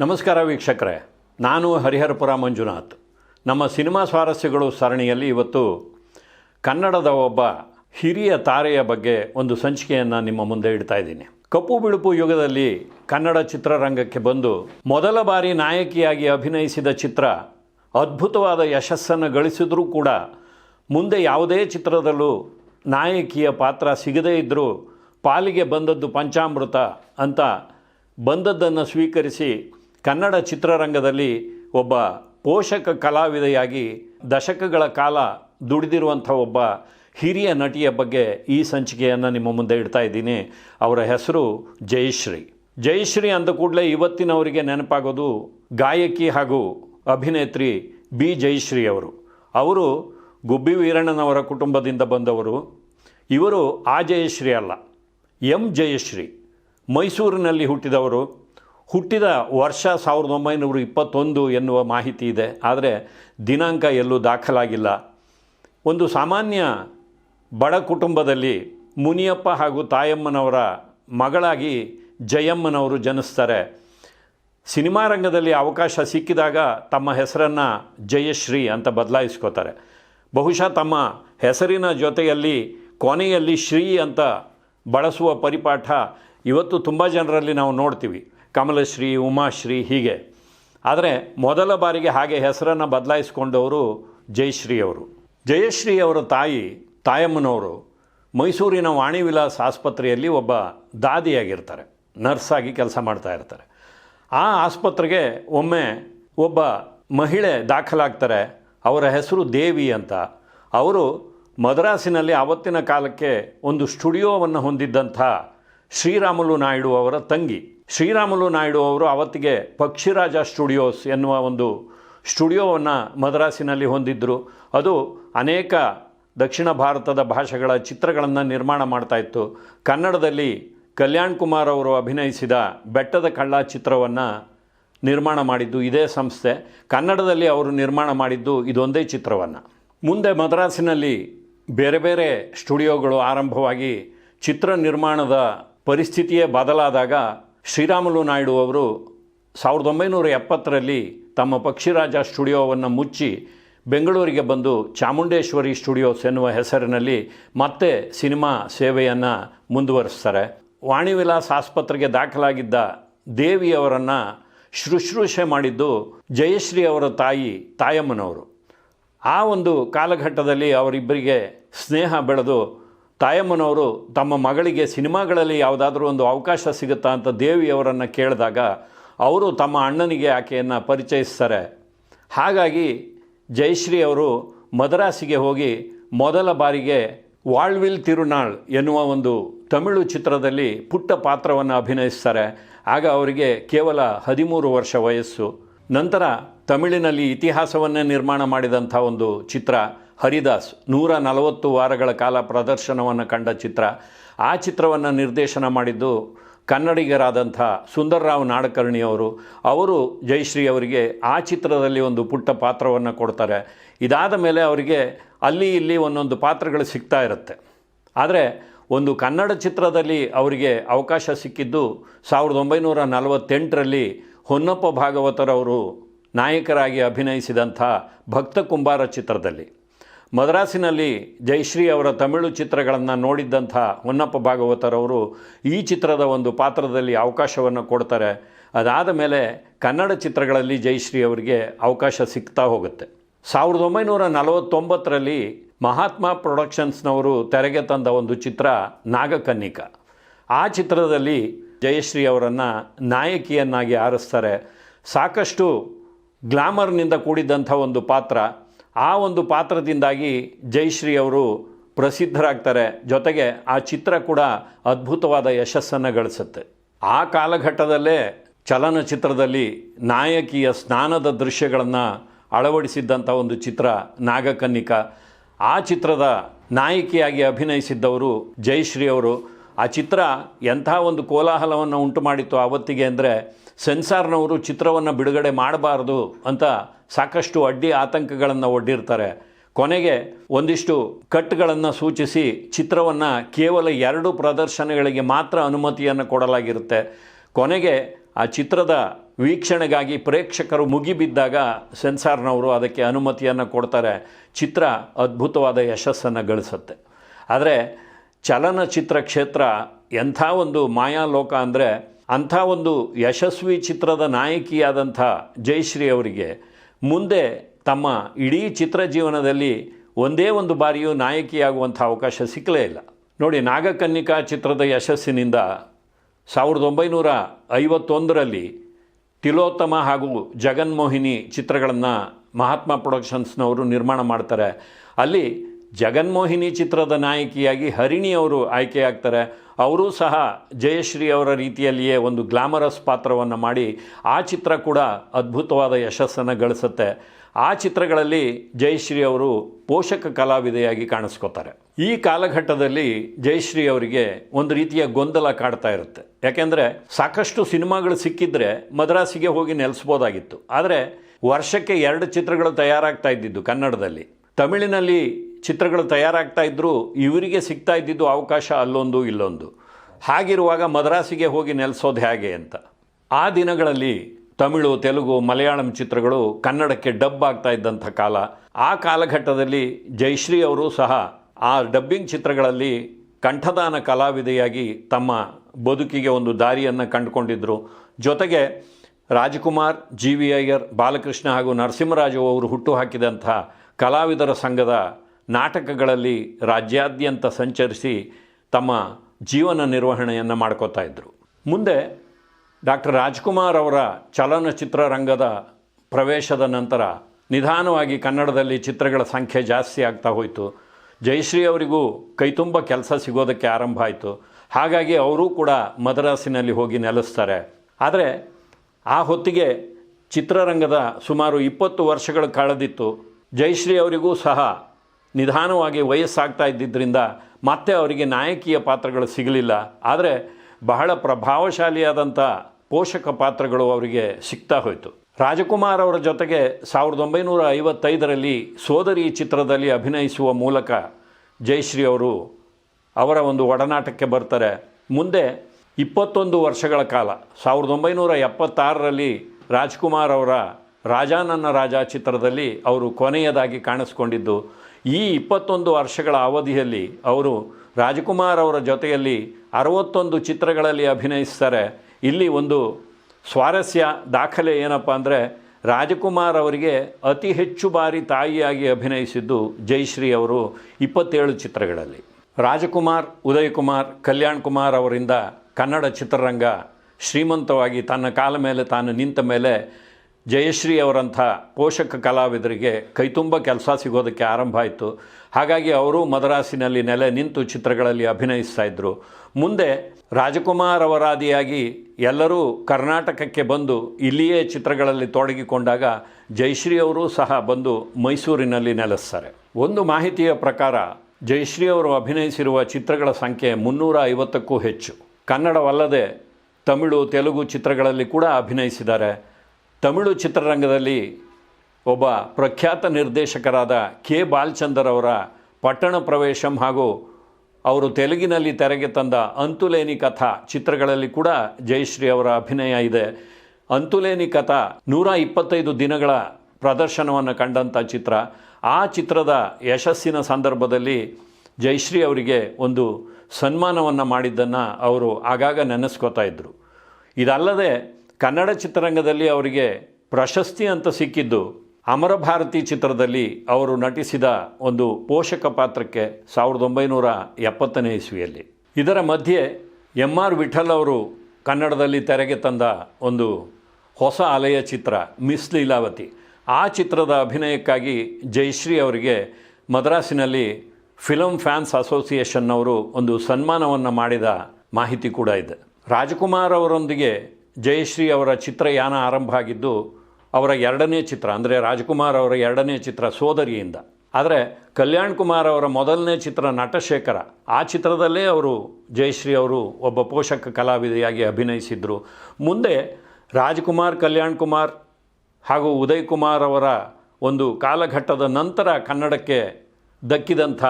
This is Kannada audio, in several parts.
ನಮಸ್ಕಾರ ವೀಕ್ಷಕರೇ. ನಾನು ಹರಿಹರಪುರ ಮಂಜುನಾಥ್. ನಮ್ಮ ಸಿನಿಮಾ ಸ್ವಾರಸ್ಯಗಳು ಸರಣಿಯಲ್ಲಿ ಇವತ್ತು ಕನ್ನಡದ ಒಬ್ಬ ಹಿರಿಯ ತಾರೆಯ ಬಗ್ಗೆ ಒಂದು ಸಂಚಿಕೆಯನ್ನು ನಿಮ್ಮ ಮುಂದೆ ಇಡ್ತಾ ಇದ್ದೀನಿ. ಕಪ್ಪು ಬಿಳುಪು ಯುಗದಲ್ಲಿ ಕನ್ನಡ ಚಿತ್ರರಂಗಕ್ಕೆ ಬಂದು ಮೊದಲ ಬಾರಿ ನಾಯಕಿಯಾಗಿ ಅಭಿನಯಿಸಿದ ಚಿತ್ರ ಅದ್ಭುತವಾದ ಯಶಸ್ಸನ್ನು ಗಳಿಸಿದರೂ ಕೂಡ ಮುಂದೆ ಯಾವುದೇ ಚಿತ್ರದಲ್ಲೂ ನಾಯಕಿಯ ಪಾತ್ರ ಸಿಗದೇ ಇದ್ದರೂ ಪಾಲಿಗೆ ಬಂದದ್ದು ಪಂಚಾಮೃತ ಅಂತ ಬಂದದ್ದನ್ನು ಸ್ವೀಕರಿಸಿ ಕನ್ನಡ ಚಿತ್ರರಂಗದಲ್ಲಿ ಒಬ್ಬ ಪೋಷಕ ಕಲಾವಿದೆಯಾಗಿ ದಶಕಗಳ ಕಾಲ ದುಡಿದಿರುವಂಥ ಒಬ್ಬ ಹಿರಿಯ ನಟಿಯ ಬಗ್ಗೆ ಈ ಸಂಚಿಕೆಯನ್ನು ನಿಮ್ಮ ಮುಂದೆ ಇಡ್ತಾ ಇದ್ದೀನಿ. ಅವರ ಹೆಸರು ಜಯಶ್ರೀ. ಜಯಶ್ರೀ ಅಂದ ಕೂಡಲೇ ಇವತ್ತಿನವರಿಗೆ ನೆನಪಾಗೋದು ಗಾಯಕಿ ಹಾಗೂ ಅಭಿನೇತ್ರಿ ಬಿ ಜಯಶ್ರೀ ಅವರು. ಅವರು ಗುಬ್ಬಿ ವೀರಣ್ಣನವರ ಕುಟುಂಬದಿಂದ ಬಂದವರು. ಇವರು ಆ ಜಯಶ್ರೀ ಅಲ್ಲ, ಎಂ ಜಯಶ್ರೀ, ಮೈಸೂರಿನಲ್ಲಿ ಹುಟ್ಟಿದವರು. ಹುಟ್ಟಿದ ವರ್ಷ ಸಾವಿರದ ಒಂಬೈನೂರ ಇಪ್ಪತ್ತೊಂದು ಎನ್ನುವ ಮಾಹಿತಿ ಇದೆ. ಆದರೆ ದಿನಾಂಕ ಎಲ್ಲೂ ದಾಖಲಾಗಿಲ್ಲ. ಒಂದು ಸಾಮಾನ್ಯ ಬಡ ಕುಟುಂಬದಲ್ಲಿ ಮುನಿಯಪ್ಪ ಹಾಗೂ ತಾಯಮ್ಮನವರ ಮಗಳಾಗಿ ಜಯಮ್ಮನವರು ಜನಿಸ್ತಾರೆ. ಸಿನಿಮಾ ರಂಗದಲ್ಲಿ ಅವಕಾಶ ಸಿಕ್ಕಿದಾಗ ತಮ್ಮ ಹೆಸರನ್ನು ಜಯಶ್ರೀ ಅಂತ ಬದಲಾಯಿಸ್ಕೋತಾರೆ. ಬಹುಶಃ ತಮ್ಮ ಹೆಸರಿನ ಜೊತೆಯಲ್ಲಿ ಕೊನೆಯಲ್ಲಿ ಶ್ರೀ ಅಂತ ಬಳಸುವ ಪರಿಪಾಠ ಇವತ್ತು ತುಂಬ ಜನರಲ್ಲಿ ನಾವು ನೋಡ್ತೀವಿ. ಕಮಲಶ್ರೀ, ಉಮಾಶ್ರೀ ಹೀಗೆ. ಆದರೆ ಮೊದಲ ಬಾರಿಗೆ ಹಾಗೆ ಹೆಸರನ್ನು ಬದಲಾಯಿಸಿಕೊಂಡವರು ಜಯಶ್ರೀ ಅವರು. ಜಯಶ್ರೀ ಅವರ ತಾಯಿ ತಾಯಮ್ಮನವರು ಮೈಸೂರಿನ ವಾಣಿ ವಿಲಾಸ್ ಆಸ್ಪತ್ರೆಯಲ್ಲಿ ಒಬ್ಬ ದಾದಿಯಾಗಿರ್ತಾರೆ. ನರ್ಸಾಗಿ ಕೆಲಸ ಮಾಡ್ತಾ ಇರ್ತಾರೆ. ಆ ಆಸ್ಪತ್ರೆಗೆ ಒಮ್ಮೆ ಒಬ್ಬ ಮಹಿಳೆ ದಾಖಲಾಗ್ತಾರೆ. ಅವರ ಹೆಸರು ದೇವಿ ಅಂತ. ಅವರು ಮದ್ರಾಸಿನಲ್ಲಿ ಆವತ್ತಿನ ಕಾಲಕ್ಕೆ ಒಂದು ಸ್ಟುಡಿಯೋವನ್ನು ಹೊಂದಿದ್ದಂಥ ಶ್ರೀರಾಮುಲು ನಾಯ್ಡು ಅವರ ತಂಗಿ. ಶ್ರೀರಾಮುಲು ನಾಯ್ಡು ಅವರು ಅವತ್ತಿಗೆ ಪಕ್ಷಿರಾಜ ಸ್ಟುಡಿಯೋಸ್ ಎನ್ನುವ ಒಂದು ಸ್ಟುಡಿಯೋವನ್ನು ಮದ್ರಾಸಿನಲ್ಲಿ ಹೊಂದಿದ್ದರು ಅದು ಅನೇಕ ದಕ್ಷಿಣ ಭಾರತದ ಭಾಷೆಗಳ ಚಿತ್ರಗಳನ್ನು ನಿರ್ಮಾಣ ಮಾಡ್ತಾ ಇತ್ತು. ಕನ್ನಡದಲ್ಲಿ ಕಲ್ಯಾಣ್ ಕುಮಾರ್ ಅವರು ಅಭಿನಯಿಸಿದ ಬೆಟ್ಟದ ಕಳ್ಳ ಚಿತ್ರವನ್ನು ನಿರ್ಮಾಣ ಮಾಡಿದ್ದು ಇದೇ ಸಂಸ್ಥೆ. ಕನ್ನಡದಲ್ಲಿ ಅವರು ನಿರ್ಮಾಣ ಮಾಡಿದ್ದು ಇದೊಂದೇ ಚಿತ್ರವನ್ನು. ಮುಂದೆ ಮದ್ರಾಸಿನಲ್ಲಿ ಬೇರೆ ಬೇರೆ ಸ್ಟುಡಿಯೋಗಳು ಆರಂಭವಾಗಿ ಚಿತ್ರ ನಿರ್ಮಾಣದ ಪರಿಸ್ಥಿತಿಯೇ ಬದಲಾದಾಗ ಶ್ರೀರಾಮುಲು ನಾಯ್ಡು ಅವರು ಸಾವಿರದ ಒಂಬೈನೂರ ಎಪ್ಪತ್ತರಲ್ಲಿ ತಮ್ಮ ಪಕ್ಷಿರಾಜ ಸ್ಟುಡಿಯೋವನ್ನು ಮುಚ್ಚಿ ಬೆಂಗಳೂರಿಗೆ ಬಂದು ಚಾಮುಂಡೇಶ್ವರಿ ಸ್ಟುಡಿಯೋಸ್ ಎನ್ನುವ ಹೆಸರಿನಲ್ಲಿ ಮತ್ತೆ ಸಿನಿಮಾ ಸೇವೆಯನ್ನು ಮುಂದುವರಿಸ್ತಾರೆ. ವಾಣಿವಿಲಾಸ್ ಆಸ್ಪತ್ರೆಗೆ ದಾಖಲಾಗಿದ್ದ ದೇವಿಯವರನ್ನು ಶುಶ್ರೂಷೆ ಮಾಡಿದ್ದು ಜಯಶ್ರೀ ಅವರ ತಾಯಿ ತಾಯಮ್ಮನವರು. ಆ ಒಂದು ಕಾಲಘಟ್ಟದಲ್ಲಿ ಅವರಿಬ್ಬರಿಗೆ ಸ್ನೇಹ ಬೆಳೆದು ತಾಯಮ್ಮನವರು ತಮ್ಮ ಮಗಳಿಗೆ ಸಿನಿಮಾಗಳಲ್ಲಿ ಯಾವುದಾದ್ರೂ ಒಂದು ಅವಕಾಶ ಸಿಗುತ್ತಾ ಅಂತ ದೇವಿಯವರನ್ನು ಕೇಳಿದಾಗ ಅವರು ತಮ್ಮ ಅಣ್ಣನಿಗೆ ಆಕೆಯನ್ನು ಪರಿಚಯಿಸ್ತಾರೆ. ಹಾಗಾಗಿ ಜಯಶ್ರೀ ಅವರು ಮದ್ರಾಸಿಗೆ ಹೋಗಿ ಮೊದಲ ಬಾರಿಗೆ ವಾಳ್ವಿಲ್ ತಿರುನಾಳ್ ಎನ್ನುವ ಒಂದು ತಮಿಳು ಚಿತ್ರದಲ್ಲಿ ಪುಟ್ಟ ಪಾತ್ರವನ್ನು ಅಭಿನಯಿಸ್ತಾರೆ. ಆಗ ಅವರಿಗೆ ಕೇವಲ ಹದಿಮೂರು ವರ್ಷ ವಯಸ್ಸು. ನಂತರ ತಮಿಳಿನಲ್ಲಿ ಇತಿಹಾಸವನ್ನೇ ನಿರ್ಮಾಣ ಮಾಡಿದಂಥ ಒಂದು ಚಿತ್ರ ಹರಿದಾಸ್, ನೂರ ನಲವತ್ತು ವಾರಗಳ ಕಾಲ ಪ್ರದರ್ಶನವನ್ನು ಕಂಡ ಚಿತ್ರ, ಆ ಚಿತ್ರವನ್ನು ನಿರ್ದೇಶನ ಮಾಡಿದ್ದು ಕನ್ನಡಿಗರಾದಂಥ ಸುಂದರರಾವ್ ನಾಡಕರ್ಣಿಯವರು. ಅವರು ಜಯಶ್ರೀ ಅವರಿಗೆ ಆ ಚಿತ್ರದಲ್ಲಿ ಒಂದು ಪುಟ್ಟ ಪಾತ್ರವನ್ನು ಕೊಡ್ತಾರೆ. ಇದಾದ ಮೇಲೆ ಅವರಿಗೆ ಅಲ್ಲಿ ಇಲ್ಲಿ ಒಂದೊಂದು ಪಾತ್ರಗಳು ಸಿಗ್ತಾ ಇರುತ್ತೆ. ಆದರೆ ಒಂದು ಕನ್ನಡ ಚಿತ್ರದಲ್ಲಿ ಅವರಿಗೆ ಅವಕಾಶ ಸಿಕ್ಕಿದ್ದು ಸಾವಿರದ ಒಂಬೈನೂರ ನಲವತ್ತೆಂಟರಲ್ಲಿ ಹೊನ್ನಪ್ಪ ಭಾಗವತರವರು ನಾಯಕರಾಗಿ ಅಭಿನಯಿಸಿದಂಥ ಭಕ್ತ ಕುಂಬಾರ ಚಿತ್ರದಲ್ಲಿ. ಮದ್ರಾಸಿನಲ್ಲಿ ಜಯಶ್ರೀ ಅವರ ತಮಿಳು ಚಿತ್ರಗಳನ್ನು ನೋಡಿದ್ದಂಥ ಹೊನ್ನಪ್ಪ ಭಾಗವತರವರು ಈ ಚಿತ್ರದ ಒಂದು ಪಾತ್ರದಲ್ಲಿ ಅವಕಾಶವನ್ನು ಕೊಡ್ತಾರೆ. ಅದಾದ ಮೇಲೆ ಕನ್ನಡ ಚಿತ್ರಗಳಲ್ಲಿ ಜಯಶ್ರೀ ಅವರಿಗೆ ಅವಕಾಶ ಸಿಗ್ತಾ ಹೋಗುತ್ತೆ. ಸಾವಿರದ ಒಂಬೈನೂರ ನಲವತ್ತೊಂಬತ್ತರಲ್ಲಿ ಮಹಾತ್ಮ ಪ್ರೊಡಕ್ಷನ್ಸ್ನವರು ತೆರೆಗೆ ತಂದ ಒಂದು ಚಿತ್ರ ನಾಗಕನ್ನಿಕ. ಆ ಚಿತ್ರದಲ್ಲಿ ಜಯಶ್ರೀ ಅವರನ್ನು ನಾಯಕಿಯನ್ನಾಗಿ ಆರಿಸ್ತಾರೆ. ಸಾಕಷ್ಟು ಗ್ಲಾಮರ್ನಿಂದ ಕೂಡಿದ್ದಂಥ ಒಂದು ಪಾತ್ರ ಆ ಒಂದು ಪಾತ್ರದಿಂದಾಗಿ ಜಯಶ್ರೀ ಅವರು ಪ್ರಸಿದ್ಧರಾಗ್ತಾರೆ. ಜೊತೆಗೆ ಆ ಚಿತ್ರ ಕೂಡ ಅದ್ಭುತವಾದ ಯಶಸ್ಸನ್ನು ಗಳಿಸುತ್ತೆ. ಆ ಕಾಲಘಟ್ಟದಲ್ಲೇ ಚಲನಚಿತ್ರದಲ್ಲಿ ನಾಯಕಿಯ ಸ್ನಾನದ ದೃಶ್ಯಗಳನ್ನು ಅಳವಡಿಸಿದ್ದಂಥ ಒಂದು ಚಿತ್ರ, ನಾಗಕನ್ನಿಕ. ಆ ಚಿತ್ರದ ನಾಯಕಿಯಾಗಿ ಅಭಿನಯಿಸಿದ್ದವರು ಜಯಶ್ರೀ ಅವರು. ಆ ಚಿತ್ರ ಎಂಥ ಒಂದು ಕೋಲಾಹಲವನ್ನು ಉಂಟು ಮಾಡಿತ್ತು ಆವತ್ತಿಗೆ ಅಂದರೆ ಸೆನ್ಸಾರ್ನವರು ಚಿತ್ರವನ್ನು ಬಿಡುಗಡೆ ಮಾಡಬಾರ್ದು ಅಂತ ಸಾಕಷ್ಟು ಅಡ್ಡಿ ಆತಂಕಗಳನ್ನು ಒಡ್ಡಿರ್ತಾರೆ. ಕೊನೆಗೆ ಒಂದಿಷ್ಟು ಕಟ್ಗಳನ್ನು ಸೂಚಿಸಿ ಚಿತ್ರವನ್ನು ಕೇವಲ ಎರಡು ಪ್ರದರ್ಶನಗಳಿಗೆ ಮಾತ್ರ ಅನುಮತಿಯನ್ನು ಕೊಡಲಾಗಿರುತ್ತೆ. ಕೊನೆಗೆ ಆ ಚಿತ್ರದ ವೀಕ್ಷಣೆಗಾಗಿ ಪ್ರೇಕ್ಷಕರು ಮುಗಿಬಿದ್ದಾಗ ಸೆನ್ಸಾರ್ನವರು ಅದಕ್ಕೆ ಅನುಮತಿಯನ್ನು ಕೊಡ್ತಾರೆ. ಚಿತ್ರ ಅದ್ಭುತವಾದ ಯಶಸ್ಸನ್ನು ಗಳಿಸುತ್ತೆ. ಆದರೆ ಚಲನಚಿತ್ರ ಕ್ಷೇತ್ರ ಎಂಥ ಒಂದು ಮಾಯಾಲೋಕ ಅಂದರೆ ಅಂಥ ಒಂದು ಯಶಸ್ವಿ ಚಿತ್ರದ ನಾಯಕಿಯಾದಂಥ ಜಯಶ್ರೀ ಅವರಿಗೆ ಮುಂದೆ ತಮ್ಮ ಇಡೀ ಚಿತ್ರ ಜೀವನದಲ್ಲಿ ಒಂದೇ ಒಂದು ಬಾರಿಯೂ ನಾಯಕಿಯಾಗುವಂಥ ಅವಕಾಶ ಸಿಕ್ಕಲೇ ಇಲ್ಲ. ನೋಡಿ, ನಾಗಕನ್ನಿಕಾ ಚಿತ್ರದ ಯಶಸ್ಸಿನಿಂದ ಸಾವಿರದ ಒಂಬೈನೂರ ಐವತ್ತೊಂದರಲ್ಲಿ ತಿಲೋತ್ತಮ ಹಾಗೂ ಜಗನ್ಮೋಹಿನಿ ಚಿತ್ರಗಳನ್ನು ಮಹಾತ್ಮ ಪ್ರೊಡಕ್ಷನ್ಸ್ನವರು ನಿರ್ಮಾಣ ಮಾಡ್ತಾರೆ. ಅಲ್ಲಿ ಜಗನ್ಮೋಹಿನಿ ಚಿತ್ರದ ನಾಯಕಿಯಾಗಿ ಹರಿಣಿ ಅವರು ಆಯ್ಕೆಯಾಗ್ತಾರೆ. ಅವರೂ ಸಹ ಜಯಶ್ರೀ ಅವರ ರೀತಿಯಲ್ಲಿಯೇ ಒಂದು ಗ್ಲಾಮರಸ್ ಪಾತ್ರವನ್ನು ಮಾಡಿ ಆ ಚಿತ್ರ ಕೂಡ ಅದ್ಭುತವಾದ ಯಶಸ್ಸನ್ನು ಗಳಿಸುತ್ತೆ. ಆ ಚಿತ್ರಗಳಲ್ಲಿ ಜಯಶ್ರೀ ಅವರು ಪೋಷಕ ಕಲಾವಿದೆಯಾಗಿ ಕಾಣಿಸ್ಕೋತಾರೆ. ಈ ಕಾಲಘಟ್ಟದಲ್ಲಿ ಜಯಶ್ರೀ ಅವರಿಗೆ ಒಂದು ರೀತಿಯ ಗೊಂದಲ ಕಾಡ್ತಾ ಇರುತ್ತೆ. ಯಾಕೆಂದರೆ ಸಾಕಷ್ಟು ಸಿನಿಮಾಗಳು ಸಿಕ್ಕಿದ್ರೆ ಮದ್ರಾಸಿಗೆ ಹೋಗಿ ನೆಲೆಸ್ಬೋದಾಗಿತ್ತು. ಆದರೆ ವರ್ಷಕ್ಕೆ ಎರಡು ಚಿತ್ರಗಳು ತಯಾರಾಗ್ತಾ ಇದ್ದಿದ್ದು ಕನ್ನಡದಲ್ಲಿ. ತಮಿಳಿನಲ್ಲಿ ಚಿತ್ರಗಳು ತಯಾರಾಗ್ತಾ ಇದ್ದರೂ ಇವರಿಗೆ ಸಿಗ್ತಾ ಇದ್ದಿದ್ದು ಅವಕಾಶ ಅಲ್ಲೊಂದು, ಇಲ್ಲೊಂದು. ಹಾಗಿರುವಾಗ ಮದ್ರಾಸಿಗೆ ಹೋಗಿ ನೆಲೆಸೋದು ಹೇಗೆ ಅಂತ. ಆ ದಿನಗಳಲ್ಲಿ ತಮಿಳು, ತೆಲುಗು, ಮಲಯಾಳಂ ಚಿತ್ರಗಳು ಕನ್ನಡಕ್ಕೆ ಡಬ್ ಆಗ್ತಾ ಇದ್ದಂಥ ಕಾಲ. ಆ ಕಾಲಘಟ್ಟದಲ್ಲಿ ಜಯಶ್ರೀ ಅವರು ಸಹ ಆ ಡಬ್ಬಿಂಗ್ ಚಿತ್ರಗಳಲ್ಲಿ ಕಂಠದಾನ ಕಲಾವಿದೆಯಾಗಿ ತಮ್ಮ ಬದುಕಿಗೆ ಒಂದು ದಾರಿಯನ್ನು ಕಂಡುಕೊಂಡಿದ್ದರು ಜೊತೆಗೆ ರಾಜಕುಮಾರ್, ಜಿ ವಿ ಅಯ್ಯರ್, ಬಾಲಕೃಷ್ಣ ಹಾಗೂ ನರಸಿಂಹರಾಜು ಅವರು ಹುಟ್ಟು ಹಾಕಿದಂಥ ಕಲಾವಿದರ ಸಂಘದ ನಾಟಕಗಳಲ್ಲಿ ರಾಜ್ಯಾದ್ಯಂತ ಸಂಚರಿಸಿ ತಮ್ಮ ಜೀವನ ನಿರ್ವಹಣೆಯನ್ನು ಮಾಡ್ಕೋತಾ ಇದ್ದರು ಮುಂದೆ ಡಾಕ್ಟರ್ ರಾಜ್ಕುಮಾರ್ ಅವರ ಚಲನಚಿತ್ರ ರಂಗದ ಪ್ರವೇಶದ ನಂತರ ನಿಧಾನವಾಗಿ ಕನ್ನಡದಲ್ಲಿ ಚಿತ್ರಗಳ ಸಂಖ್ಯೆ ಜಾಸ್ತಿ ಆಗ್ತಾ ಹೋಯಿತು. ಜಯಶ್ರೀ ಅವರಿಗೂ ಕೈತುಂಬ ಕೆಲಸ ಸಿಗೋದಕ್ಕೆ ಆರಂಭ ಆಯಿತು. ಹಾಗಾಗಿ ಅವರೂ ಕೂಡ ಮದ್ರಾಸಿನಲ್ಲಿ ಹೋಗಿ ನೆಲೆಸ್ತಾರೆ. ಆದರೆ ಆ ಹೊತ್ತಿಗೆ ಚಿತ್ರರಂಗದ ಸುಮಾರು ಇಪ್ಪತ್ತು ವರ್ಷಗಳು ಕಳೆದಿತ್ತು ಜಯಶ್ರೀ ಅವರಿಗೂ ಸಹ ನಿಧಾನವಾಗಿ ವಯಸ್ಸಾಗ್ತಾ ಇದ್ದಿದ್ದರಿಂದ ಮತ್ತೆ ಅವರಿಗೆ ನಾಯಕಿಯ ಪಾತ್ರಗಳು ಸಿಗಲಿಲ್ಲ. ಆದರೆ ಬಹಳ ಪ್ರಭಾವಶಾಲಿಯಾದಂಥ ಪೋಷಕ ಪಾತ್ರಗಳು ಅವರಿಗೆ ಸಿಗ್ತಾ ಹೋಯಿತು. ರಾಜಕುಮಾರ್ ಅವರ ಜೊತೆಗೆ ಸಾವಿರದ ಒಂಬೈನೂರ ಐವತ್ತೈದರಲ್ಲಿ ಸೋದರಿ ಚಿತ್ರದಲ್ಲಿ ಅಭಿನಯಿಸುವ ಮೂಲಕ ಜಯಶ್ರೀ ಅವರು ಅವರ ಒಂದು ಒಡನಾಟಕ್ಕೆ ಬರ್ತಾರೆ. ಮುಂದೆ ಇಪ್ಪತ್ತೊಂದು ವರ್ಷಗಳ ಕಾಲ, ಸಾವಿರದ ಒಂಬೈನೂರ ಎಪ್ಪತ್ತಾರರಲ್ಲಿ ರಾಜ್ಕುಮಾರ್ ಅವರ ರಾಜಾ ನನ್ನ ರಾಜ ಚಿತ್ರದಲ್ಲಿ ಅವರು ಕೊನೆಯದಾಗಿ ಕಾಣಿಸ್ಕೊಂಡಿದ್ದು. ಈ ಇಪ್ಪತ್ತೊಂದು ವರ್ಷಗಳ ಅವಧಿಯಲ್ಲಿ ಅವರು ರಾಜಕುಮಾರ್ ಅವರ ಜೊತೆಯಲ್ಲಿ ಅರವತ್ತೊಂದು ಚಿತ್ರಗಳಲ್ಲಿ ಅಭಿನಯಿಸ್ತಾರೆ. ಇಲ್ಲಿ ಒಂದು ಸ್ವಾರಸ್ಯ ದಾಖಲೆ ಏನಪ್ಪ ಅಂದರೆ ರಾಜಕುಮಾರ್ ಅವರಿಗೆ ಅತಿ ಹೆಚ್ಚು ಬಾರಿ ತಾಯಿಯಾಗಿ ಅಭಿನಯಿಸಿದ್ದು ಜಯಶ್ರೀ ಅವರು ಇಪ್ಪತ್ತೇಳು ಚಿತ್ರಗಳಲ್ಲಿ. ರಾಜಕುಮಾರ್, ಉದಯಕುಮಾರ್, ಕಲ್ಯಾಣ್ ಕುಮಾರ್ ಅವರಿಂದ ಕನ್ನಡ ಚಿತ್ರರಂಗ ಶ್ರೀಮಂತವಾಗಿ ತನ್ನ ಕಾಲ ಮೇಲೆ ತಾನು ನಿಂತ ಮೇಲೆ ಜಯಶ್ರೀ ಅವರಂಥ ಪೋಷಕ ಕಲಾವಿದರಿಗೆ ಕೈತುಂಬ ಕೆಲಸ ಸಿಗೋದಕ್ಕೆ ಆರಂಭ ಆಯಿತು. ಹಾಗಾಗಿ ಅವರು ಮದ್ರಾಸಿನಲ್ಲಿ ನೆಲೆ ನಿಂತು ಚಿತ್ರಗಳಲ್ಲಿ ಅಭಿನಯಿಸ್ತಾ ಇದ್ದರು ಮುಂದೆ ರಾಜಕುಮಾರ್ ಅವರಾದಿಯಾಗಿ ಎಲ್ಲರೂ ಕರ್ನಾಟಕಕ್ಕೆ ಬಂದು ಇಲ್ಲಿಯೇ ಚಿತ್ರಗಳಲ್ಲಿ ತೊಡಗಿಕೊಂಡಾಗ ಜಯಶ್ರೀ ಅವರು ಸಹ ಬಂದು ಮೈಸೂರಿನಲ್ಲಿ ನೆಲೆಸ್ತಾರೆ. ಒಂದು ಮಾಹಿತಿಯ ಪ್ರಕಾರ ಜಯಶ್ರೀ ಅವರು ಅಭಿನಯಿಸಿರುವ ಚಿತ್ರಗಳ ಸಂಖ್ಯೆ ಮುನ್ನೂರ ಐವತ್ತಕ್ಕೂ ಹೆಚ್ಚು. ಕನ್ನಡವಲ್ಲದೆ ತಮಿಳು, ತೆಲುಗು ಚಿತ್ರಗಳಲ್ಲಿ ಕೂಡ ಅಭಿನಯಿಸಿದ್ದಾರೆ. ತಮಿಳು ಚಿತ್ರರಂಗದಲ್ಲಿ ಒಬ್ಬ ಪ್ರಖ್ಯಾತ ನಿರ್ದೇಶಕರಾದ ಕೆ. ಬಾಲ್ಚಂದರ್ ಅವರ ಪಟ್ಟಣ ಪ್ರವೇಶಂ ಹಾಗೂ ಅವರು ತೆಲುಗಿನಲ್ಲಿ ತೆರೆಗೆ ತಂದ ಅಂತುಲೇನಿ ಕಥಾ ಚಿತ್ರಗಳಲ್ಲಿ ಕೂಡ ಜಯಶ್ರೀ ಅವರ ಅಭಿನಯ ಇದೆ. ಅಂತುಲೇನಿ ಕಥಾ ನೂರ ಇಪ್ಪತ್ತೈದು ದಿನಗಳ ಪ್ರದರ್ಶನವನ್ನು ಕಂಡಂಥ ಚಿತ್ರ. ಆ ಚಿತ್ರದ ಯಶಸ್ಸಿನ ಸಂದರ್ಭದಲ್ಲಿ ಜಯಶ್ರೀ ಅವರಿಗೆ ಒಂದು ಸನ್ಮಾನವನ್ನು ಮಾಡಿದ್ದನ್ನು ಅವರು ಆಗಾಗ ನೆನೆಸ್ಕೋತಾ ಇದ್ದರು ಇದಲ್ಲದೆ ಕನ್ನಡ ಚಿತ್ರರಂಗದಲ್ಲಿ ಅವರಿಗೆ ಪ್ರಶಸ್ತಿ ಅಂತ ಸಿಕ್ಕಿದ್ದು ಅಮರಭಾರತಿ ಚಿತ್ರದಲ್ಲಿ ಅವರು ನಟಿಸಿದ ಒಂದು ಪೋಷಕ ಪಾತ್ರಕ್ಕೆ ಸಾವಿರದ ಒಂಬೈನೂರ ಎಪ್ಪತ್ತನೇ ಇಸ್ವಿಯಲ್ಲಿ. ಇದರ ಮಧ್ಯೆ ಎಂ ಆರ್ ವಿಠಲ್ ಅವರು ಕನ್ನಡದಲ್ಲಿ ತೆರೆಗೆ ತಂದ ಒಂದು ಹೊಸ ಅಲೆಯ ಚಿತ್ರ, ಮಿಸ್ ಲೀಲಾವತಿ. ಆ ಚಿತ್ರದ ಅಭಿನಯಕ್ಕಾಗಿ ಜಯಶ್ರೀ ಅವರಿಗೆ ಮದ್ರಾಸಿನಲ್ಲಿ ಫಿಲಮ್ ಫ್ಯಾನ್ಸ್ ಅಸೋಸಿಯೇಷನ್ನವರು ಒಂದು ಸನ್ಮಾನವನ್ನು ಮಾಡಿದ ಮಾಹಿತಿ ಕೂಡ ಇದೆ. ರಾಜಕುಮಾರ್ ಅವರೊಂದಿಗೆ ಜಯಶ್ರೀ ಅವರ ಚಿತ್ರಯಾನ ಆರಂಭ ಆಗಿದ್ದು, ಅವರ ಎರಡನೇ ಚಿತ್ರ, ಅಂದರೆ ರಾಜಕುಮಾರ್ ಅವರ ಎರಡನೇ ಚಿತ್ರ ಸೋದರಿಯಿಂದ. ಆದರೆ ಕಲ್ಯಾಣ್ ಕುಮಾರ್ ಅವರ ಮೊದಲನೇ ಚಿತ್ರ ನಟಶೇಖರ. ಆ ಚಿತ್ರದಲ್ಲೇ ಅವರು, ಜಯಶ್ರೀ ಅವರು ಒಬ್ಬ ಪೋಷಕ ಕಲಾವಿದೆಯಾಗಿ ಅಭಿನಯಿಸಿದರು. ಮುಂದೆ ರಾಜ್ಕುಮಾರ್, ಕಲ್ಯಾಣ್ ಕುಮಾರ್ ಹಾಗೂ ಉದಯ್ ಕುಮಾರ್ ಅವರ ಒಂದು ಕಾಲಘಟ್ಟದ ನಂತರ ಕನ್ನಡಕ್ಕೆ ದಕ್ಕಿದಂಥ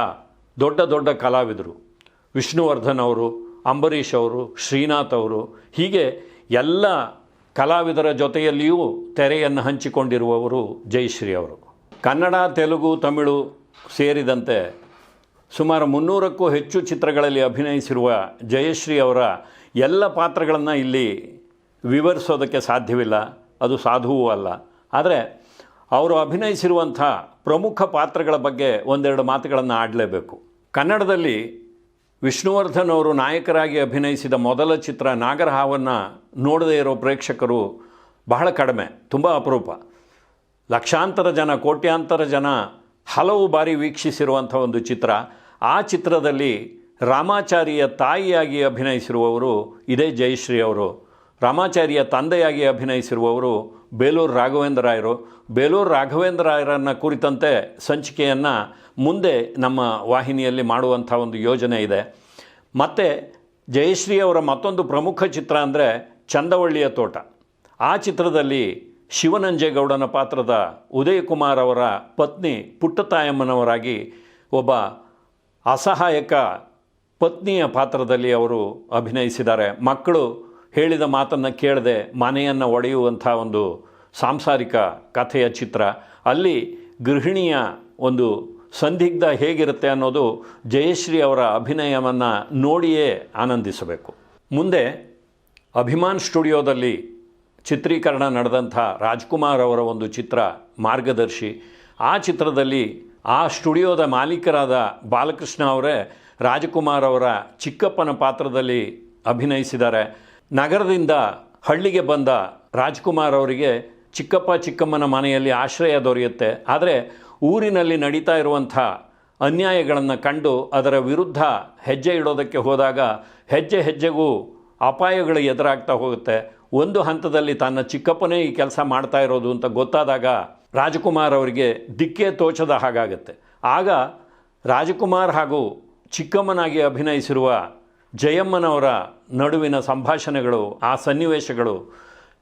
ದೊಡ್ಡ ದೊಡ್ಡ ಕಲಾವಿದರು. ವಿಷ್ಣುವರ್ಧನ್ ಅವರು, ಅಂಬರೀಷ್ ಅವರು, ಶ್ರೀನಾಥ್ ಅವರು. ಹೀಗೆ ಎಲ್ಲ ಕಲಾವಿದರ ಜೊತೆಯಲ್ಲಿಯೂ ತೆರೆಯನ್ನು ಹಂಚಿಕೊಂಡಿರುವವರು ಜಯಶ್ರೀ ಅವರು. ಕನ್ನಡ, ತೆಲುಗು, ತಮಿಳು ಸೇರಿದಂತೆ ಸುಮಾರು ಮುನ್ನೂರಕ್ಕೂ ಹೆಚ್ಚು ಚಿತ್ರಗಳಲ್ಲಿ ಅಭಿನಯಿಸಿರುವ ಜಯಶ್ರೀ ಅವರ ಎಲ್ಲ ಪಾತ್ರಗಳನ್ನು ಇಲ್ಲಿ ವಿವರಿಸೋದಕ್ಕೆ ಸಾಧ್ಯವಿಲ್ಲ. ಅದು ಸಾಧುವೂ ಅಲ್ಲ. ಆದರೆ ಅವರು ಅಭಿನಯಿಸಿರುವಂಥ ಪ್ರಮುಖ ಪಾತ್ರಗಳ ಬಗ್ಗೆ ಒಂದೆರಡು ಮಾತುಗಳನ್ನು ಆಡಲೇಬೇಕು. ಕನ್ನಡದಲ್ಲಿ ವಿಷ್ಣುವರ್ಧನ್ ಅವರು ನಾಯಕರಾಗಿ ಅಭಿನಯಿಸಿದ ಮೊದಲ ಚಿತ್ರ ನಾಗರಹಾವನ್ನು ನೋಡದೇ ಇರೋ ಪ್ರೇಕ್ಷಕರು ಬಹಳ ಕಡಿಮೆ, ತುಂಬ ಅಪರೂಪ. ಲಕ್ಷಾಂತರ ಜನ, ಕೋಟ್ಯಾಂತರ ಜನ ಹಲವು ಬಾರಿ ವೀಕ್ಷಿಸಿರುವಂಥ ಒಂದು ಚಿತ್ರ. ಆ ಚಿತ್ರದಲ್ಲಿ ರಾಮಾಚಾರಿಯ ತಾಯಿಯಾಗಿ ಅಭಿನಯಿಸಿರುವವರು ಇದೇ ಜಯಶ್ರೀ ಅವರು. ರಾಮಾಚಾರಿಯ ತಂದೆಯಾಗಿ ಅಭಿನಯಿಸಿರುವವರು ಬೇಲೂರು ರಾಘವೇಂದ್ರ ರಾಯರು. ಬೇಲೂರು ರಾಘವೇಂದ್ರ ರಾಯರನ್ನು ಕುರಿತಂತೆ ಸಂಚಿಕೆಯನ್ನು ಮುಂದೆ ನಮ್ಮ ವಾಹಿನಿಯಲ್ಲಿ ಮಾಡುವಂಥ ಒಂದು ಯೋಜನೆ ಇದೆ. ಮತ್ತು ಜಯಶ್ರೀ ಅವರ ಮತ್ತೊಂದು ಪ್ರಮುಖ ಚಿತ್ರ ಅಂದರೆ ಚಂದವಳ್ಳಿಯ ತೋಟ. ಆ ಚಿತ್ರದಲ್ಲಿ ಶಿವನಂಜೇಗೌಡನ ಪಾತ್ರದ ಉದಯಕುಮಾರ್ ಅವರ ಪತ್ನಿ ಪುಟ್ಟತಾಯಮ್ಮನವರಾಗಿ ಒಬ್ಬ ಅಸಹಾಯಕ ಪತ್ನಿಯ ಪಾತ್ರದಲ್ಲಿ ಅವರು ಅಭಿನಯಿಸಿದ್ದಾರೆ. ಮಕ್ಕಳು ಹೇಳಿದ ಮಾತನ್ನು ಕೇಳದೆ ಮನೆಯನ್ನು ಒಡೆಯುವಂಥ ಒಂದು ಸಾಂಸಾರಿಕ ಕಥೆಯ ಚಿತ್ರ. ಅಲ್ಲಿ ಗೃಹಿಣಿಯ ಒಂದು ಸಂದಿಗ್ಧ ಹೇಗಿರುತ್ತೆ ಅನ್ನೋದು ಜಯಶ್ರೀ ಅವರ ಅಭಿನಯವನ್ನು ನೋಡಿಯೇ ಆನಂದಿಸಬೇಕು. ಮುಂದೆ ಅಭಿಮಾನ್ ಸ್ಟುಡಿಯೋದಲ್ಲಿ ಚಿತ್ರೀಕರಣ ನಡೆದಂಥ ರಾಜ್ಕುಮಾರ್ ಅವರ ಒಂದು ಚಿತ್ರ ಮಾರ್ಗದರ್ಶಿ. ಆ ಚಿತ್ರದಲ್ಲಿ ಆ ಸ್ಟುಡಿಯೋದ ಮಾಲೀಕರಾದ ಬಾಲಕೃಷ್ಣ ಅವರೇ ರಾಜಕುಮಾರ್ ಅವರ ಚಿಕ್ಕಪ್ಪನ ಪಾತ್ರದಲ್ಲಿ ಅಭಿನಯಿಸಿದ್ದಾರೆ. ನಗರದಿಂದ ಹಳ್ಳಿಗೆ ಬಂದ ರಾಜ್ಕುಮಾರ್ ಅವರಿಗೆ ಚಿಕ್ಕಪ್ಪ ಚಿಕ್ಕಮ್ಮನ ಮನೆಯಲ್ಲಿ ಆಶ್ರಯ ದೊರೆಯುತ್ತೆ. ಆದರೆ ಊರಿನಲ್ಲಿ ನಡೀತಾ ಇರುವಂಥ ಅನ್ಯಾಯಗಳನ್ನು ಕಂಡು ಅದರ ವಿರುದ್ಧ ಹೆಜ್ಜೆ ಇಡೋದಕ್ಕೆ ಹೋದಾಗ ಹೆಜ್ಜೆ ಹೆಜ್ಜೆಗೂ ಅಪಾಯಗಳು ಎದುರಾಗ್ತಾ ಹೋಗುತ್ತೆ. ಒಂದು ಹಂತದಲ್ಲಿ ತನ್ನ ಚಿಕ್ಕಪ್ಪನೇ ಈ ಕೆಲಸ ಮಾಡ್ತಾ ಇರೋದು ಅಂತ ಗೊತ್ತಾದಾಗ ರಾಜಕುಮಾರ್ ಅವರಿಗೆ ದಿಕ್ಕೇ ತೋಚದ ಹಾಗಾಗತ್ತೆ. ಆಗ ರಾಜಕುಮಾರ್ ಹಾಗೂ ಚಿಕ್ಕಮ್ಮನಾಗಿ ಅಭಿನಯಿಸಿರುವ ಜಯಮ್ಮನವರ ನಡುವಿನ ಸಂಭಾಷಣೆಗಳು, ಆ ಸನ್ನಿವೇಶಗಳು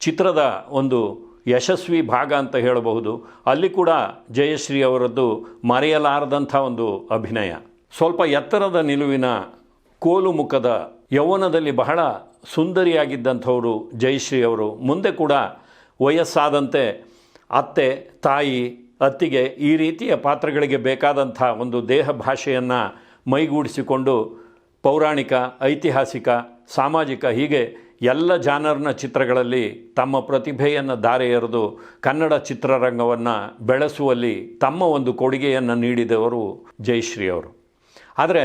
ಚಿತ್ರದ ಒಂದು ಯಶಸ್ವಿ ಭಾಗ ಅಂತ ಹೇಳಬಹುದು. ಅಲ್ಲಿ ಕೂಡ ಜಯಶ್ರೀ ಅವರದ್ದು ಮರೆಯಲಾರದಂಥ ಒಂದು ಅಭಿನಯ. ಸ್ವಲ್ಪ ಎತ್ತರದ ನಿಲುವಿನ ಕೋಲು ಮುಖದ ಯೌವನದಲ್ಲಿ ಬಹಳ ಸುಂದರಿಯಾಗಿದ್ದಂಥವರು ಜಯಶ್ರೀ ಅವರು. ಮುಂದೆ ಕೂಡ ವಯಸ್ಸಾದಂತೆ ಅತ್ತೆ, ತಾಯಿ, ಅತ್ತಿಗೆ ಈ ರೀತಿಯ ಪಾತ್ರಗಳಿಗೆ ಬೇಕಾದಂಥ ಒಂದು ದೇಹ ಭಾಷೆಯನ್ನು ಮೈಗೂಡಿಸಿಕೊಂಡು ಪೌರಾಣಿಕ, ಐತಿಹಾಸಿಕ ಸಾಮಾಜಿಕ ಹೀಗೆ ಎಲ್ಲ ಜಾನರ್ನ ಚಿತ್ರಗಳಲ್ಲಿ ತಮ್ಮ ಪ್ರತಿಭೆಯನ್ನು ದಾರೆ ಎರೆದು ಕನ್ನಡ ಚಿತ್ರರಂಗವನ್ನು ಬೆಳೆಸುವಲ್ಲಿ ತಮ್ಮ ಒಂದು ಕೊಡುಗೆಯನ್ನು ನೀಡಿದವರು ಜಯಶ್ರೀ ಅವರು. ಆದರೆ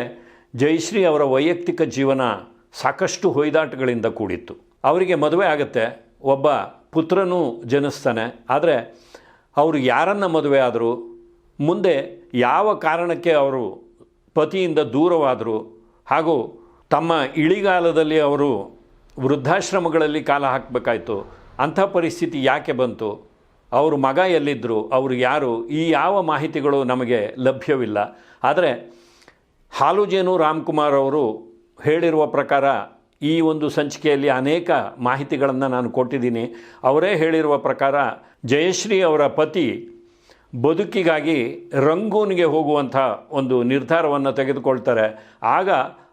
ಜಯಶ್ರೀ ಅವರ ವೈಯಕ್ತಿಕ ಜೀವನ ಸಾಕಷ್ಟು ಹೊಯ್ದಾಟಗಳಿಂದ ಕೂಡಿತ್ತು. ಅವರಿಗೆ ಮದುವೆ ಆಗುತ್ತೆ, ಒಬ್ಬ ಪುತ್ರನೂ ಜನಿಸ್ತಾನೆ, ಆದರೆ ಅವರು ಯಾರನ್ನು ಮದುವೆ ಆದರೂ, ಮುಂದೆ ಯಾವ ಕಾರಣಕ್ಕೆ ಅವರು ಪತಿಯಿಂದ ದೂರವಾದರು ಹಾಗೂ ತಮ್ಮ ಇಳಿಗಾಲದಲ್ಲಿ ಅವರು ವೃದ್ಧಾಶ್ರಮಗಳಲ್ಲಿ ಕಾಲ ಹಾಕಬೇಕಾಯ್ತು. ಅಂಥ ಪರಿಸ್ಥಿತಿ ಯಾಕೆ ಬಂತು? ಅವರು ಮಗ ಎಲ್ಲಿದ್ದರು ಅವರು ಯಾರು? ಈ ಯಾವ ಮಾಹಿತಿಗಳು ನಮಗೆ ಲಭ್ಯವಿಲ್ಲ. ಆದರೆ ಹಾಲುಜೇನು ರಾಮ್ಕುಮಾರ್ ಅವರು ಹೇಳಿರುವ ಪ್ರಕಾರ ಈ ಒಂದು ಸಂಚಿಕೆಯಲ್ಲಿ ಅನೇಕ ಮಾಹಿತಿಗಳನ್ನು ನಾನು ಕೊಟ್ಟಿದ್ದೀನಿ. ಅವರೇ ಹೇಳಿರುವ ಪ್ರಕಾರ ಜಯಶ್ರೀ ಅವರ ಪತಿ ಬದುಕಿಗಾಗಿ ರಂಗೂನಿಗೆ ಹೋಗುವಂಥ ಒಂದು ನಿರ್ಧಾರವನ್ನು ತೆಗೆದುಕೊಳ್ತಾರೆ. ಆಗ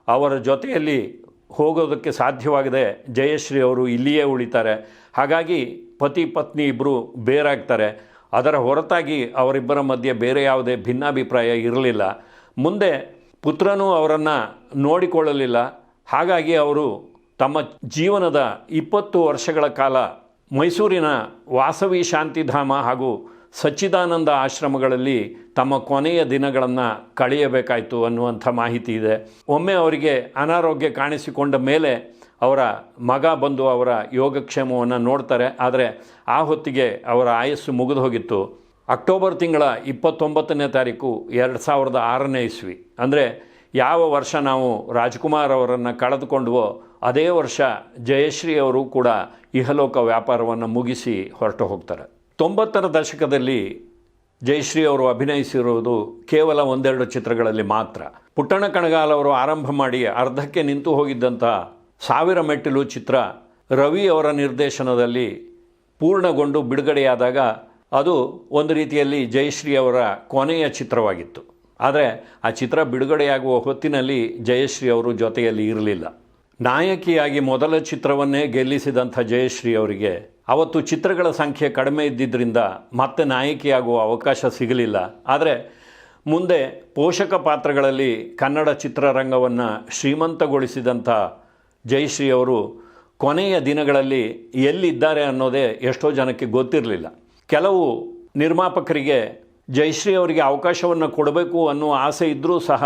ಅವರ ಜೊತೆಯಲ್ಲಿ ಹೋಗೋದಕ್ಕೆ ಸಾಧ್ಯವಾಗದೆ ಜಯಶ್ರೀ ಅವರು ಇಲ್ಲಿಯೇ ಉಳಿತಾರೆ. ಹಾಗಾಗಿ ಪತಿ, ಪತ್ನಿ ಇಬ್ಬರು ಬೇರಾಗ್ತಾರೆ. ಅದರ ಹೊರತಾಗಿ ಅವರಿಬ್ಬರ ಮಧ್ಯೆ ಬೇರೆ ಯಾವುದೇ ಭಿನ್ನಾಭಿಪ್ರಾಯ ಇರಲಿಲ್ಲ. ಮುಂದೆ ಪುತ್ರನೂ ಅವರನ್ನು ನೋಡಿಕೊಳ್ಳಲಿಲ್ಲ. ಹಾಗಾಗಿ ಅವರು ತಮ್ಮ ಜೀವನದ ಇಪ್ಪತ್ತು ವರ್ಷಗಳ ಕಾಲ ಮೈಸೂರಿನ ವಾಸವಿ ಶಾಂತಿಧಾಮ ಹಾಗೂ ಸಚ್ಚಿದಾನಂದ ಆಶ್ರಮಗಳಲ್ಲಿ ತಮ್ಮ ಕೊನೆಯ ದಿನಗಳನ್ನು ಕಳೆಯಬೇಕಾಯಿತು ಅನ್ನುವಂಥ ಮಾಹಿತಿ ಇದೆ. ಒಮ್ಮೆ ಅವರಿಗೆ ಅನಾರೋಗ್ಯ ಕಾಣಿಸಿಕೊಂಡ ಮೇಲೆ ಅವರ ಮಗ ಬಂದು ಅವರ ಯೋಗಕ್ಷೇಮವನ್ನು ನೋಡ್ತಾರೆ. ಆದರೆ ಆ ಹೊತ್ತಿಗೆ ಅವರ ಆಯಸ್ಸು ಮುಗಿದು ಹೋಗಿತ್ತು. ಅಕ್ಟೋಬರ್ ತಿಂಗಳ ಇಪ್ಪತ್ತೊಂಬತ್ತನೇ ತಾರೀಕು ಎರಡು ಸಾವಿರದ ಆರನೇ ಇಸ್ವಿ. ಅಂದರೆ ಯಾವ ವರ್ಷ ನಾವು ರಾಜ್ಕುಮಾರ್ ಅವರನ್ನು ಕಳೆದುಕೊಂಡ್ವೋ ಅದೇ ವರ್ಷ ಜಯಶ್ರೀ ಅವರು ಕೂಡ ಇಹಲೋಕ ವ್ಯಾಪಾರವನ್ನು ಮುಗಿಸಿ ಹೊರಟು ಹೋಗ್ತಾರೆ. ತೊಂಬತ್ತರ ದಶಕದಲ್ಲಿ ಜಯಶ್ರೀ ಅವರು ಅಭಿನಯಿಸಿರುವುದು ಕೇವಲ ಒಂದೆರಡು ಚಿತ್ರಗಳಲ್ಲಿ ಮಾತ್ರ. ಪುಟ್ಟಣ ಕಣಗಾಲ್ ಅವರು ಆರಂಭ ಮಾಡಿ ಅರ್ಧಕ್ಕೆ ನಿಂತು ಹೋಗಿದ್ದಂಥ ಸಾವಿರ ಮೆಟ್ಟಿಲು ಚಿತ್ರ ರವಿ ಅವರ ನಿರ್ದೇಶನದಲ್ಲಿ ಪೂರ್ಣಗೊಂಡು ಬಿಡುಗಡೆಯಾದಾಗ ಅದು ಒಂದು ರೀತಿಯಲ್ಲಿ ಜಯಶ್ರೀ ಅವರ ಕೊನೆಯ ಚಿತ್ರವಾಗಿತ್ತು. ಆದರೆ ಆ ಚಿತ್ರ ಬಿಡುಗಡೆಯಾಗುವ ಹೊತ್ತಿನಲ್ಲಿ ಜಯಶ್ರೀ ಅವರು ಜೊತೆಯಲ್ಲಿ ಇರಲಿಲ್ಲ. ನಾಯಕಿಯಾಗಿ ಮೊದಲ ಚಿತ್ರವನ್ನೇ ಗೆಲ್ಲಿಸಿದಂಥ ಜಯಶ್ರೀ ಅವರಿಗೆ ಅವತ್ತು ಚಿತ್ರಗಳ ಸಂಖ್ಯೆ ಕಡಿಮೆ ಇದ್ದಿದ್ದರಿಂದ ಮತ್ತೆ ನಾಯಕಿಯಾಗುವ ಅವಕಾಶ ಸಿಗಲಿಲ್ಲ. ಆದರೆ ಮುಂದೆ ಪೋಷಕ ಪಾತ್ರಗಳಲ್ಲಿ ಕನ್ನಡ ಚಿತ್ರರಂಗವನ್ನು ಶ್ರೀಮಂತಗೊಳಿಸಿದಂಥ ಜಯಶ್ರೀ ಅವರು ಕೊನೆಯ ದಿನಗಳಲ್ಲಿ ಎಲ್ಲಿದ್ದಾರೆ ಅನ್ನೋದೇ ಎಷ್ಟೋ ಜನಕ್ಕೆ ಗೊತ್ತಿರಲಿಲ್ಲ. ಕೆಲವು ನಿರ್ಮಾಪಕರಿಗೆ ಜಯಶ್ರೀ ಅವರಿಗೆ ಅವಕಾಶವನ್ನು ಕೊಡಬೇಕು ಅನ್ನುವ ಆಸೆ ಇದ್ದರೂ ಸಹ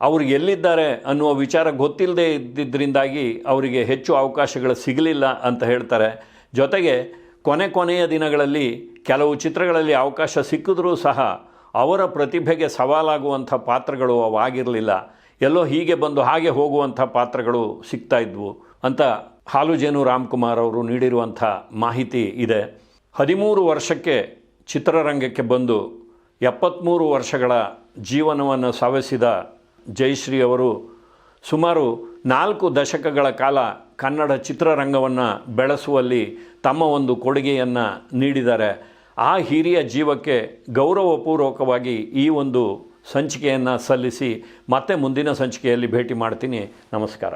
ಅವರು ಎಲ್ಲಿದ್ದಾರೆ ಅನ್ನುವ ವಿಚಾರ ಗೊತ್ತಿಲ್ಲದೆ ಇದ್ದಿದ್ದರಿಂದಾಗಿ ಅವರಿಗೆ ಹೆಚ್ಚು ಅವಕಾಶಗಳು ಸಿಗಲಿಲ್ಲ ಅಂತ ಹೇಳ್ತಾರೆ. ಜೊತೆಗೆ ಕೊನೆ ಕೊನೆಯ ದಿನಗಳಲ್ಲಿ ಕೆಲವು ಚಿತ್ರಗಳಲ್ಲಿ ಅವಕಾಶ ಸಿಕ್ಕಿದ್ರೂ ಸಹ ಅವರ ಪ್ರತಿಭೆಗೆ ಸವಾಲಾಗುವಂಥ ಪಾತ್ರಗಳು ಅವಾಗಿರಲಿಲ್ಲ. ಎಲ್ಲೋ ಹೀಗೆ ಬಂದು ಹಾಗೆ ಹೋಗುವಂಥ ಪಾತ್ರಗಳು ಸಿಗ್ತಾ ಇದ್ವು ಅಂತ ಹಾಲುಜೇನು ರಾಮ್ಕುಮಾರ್ ಅವರು ನೀಡಿರುವಂಥ ಮಾಹಿತಿ ಇದೆ. ಹದಿಮೂರು ವರ್ಷಕ್ಕೆ ಚಿತ್ರರಂಗಕ್ಕೆ ಬಂದು ಎಪ್ಪತ್ತ್ಮೂರು ವರ್ಷಗಳ ಜೀವನವನ್ನು ಸವೆಸಿದ ಜಯಶ್ರೀ ಅವರು ಸುಮಾರು ನಾಲ್ಕು ದಶಕಗಳ ಕಾಲ ಕನ್ನಡ ಚಿತ್ರರಂಗವನ್ನು ಬೆಳೆಸುವಲ್ಲಿ ತಮ್ಮ ಒಂದು ಕೊಡುಗೆಯನ್ನು ನೀಡಿದ್ದಾರೆ. ಆ ಹಿರಿಯ ಜೀವಕ್ಕೆ ಗೌರವಪೂರ್ವಕವಾಗಿ ಈ ಒಂದು ಸಂಚಿಕೆಯನ್ನು ಸಲ್ಲಿಸಿ ಮತ್ತೆ ಮುಂದಿನ ಸಂಚಿಕೆಯಲ್ಲಿ ಭೇಟಿ ಮಾಡ್ತೀನಿ. ನಮಸ್ಕಾರ.